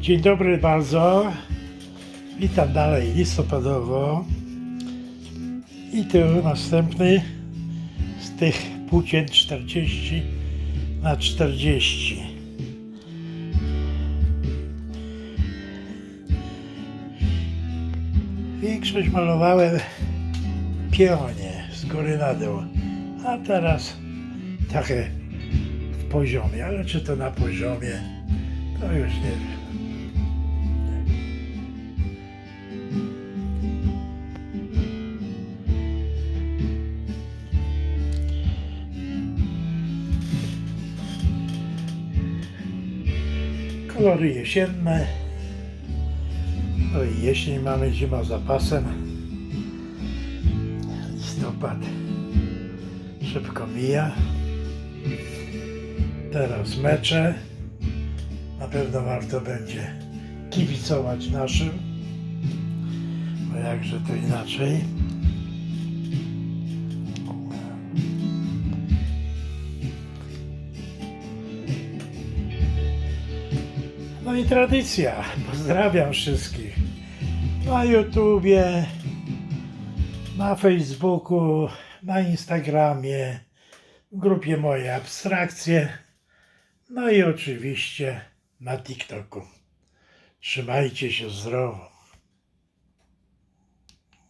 Dzień dobry bardzo. Witam dalej listopadowo. I tu następny z tych płócien 40 na 40. Większość malowałem pionie z góry na dół, a teraz trochę w poziomie, ale czy to na poziomie, Kolory jesienne. No i jesień mamy, zima za pasem. Listopad szybko mija. Teraz mecze. Na pewno warto będzie kibicować naszym. Bo jakże to inaczej. No i tradycja. Pozdrawiam wszystkich. Na YouTubie, na Facebooku, na Instagramie, w grupie Moje Abstrakcje, no i oczywiście na TikToku. Trzymajcie się zdrowo.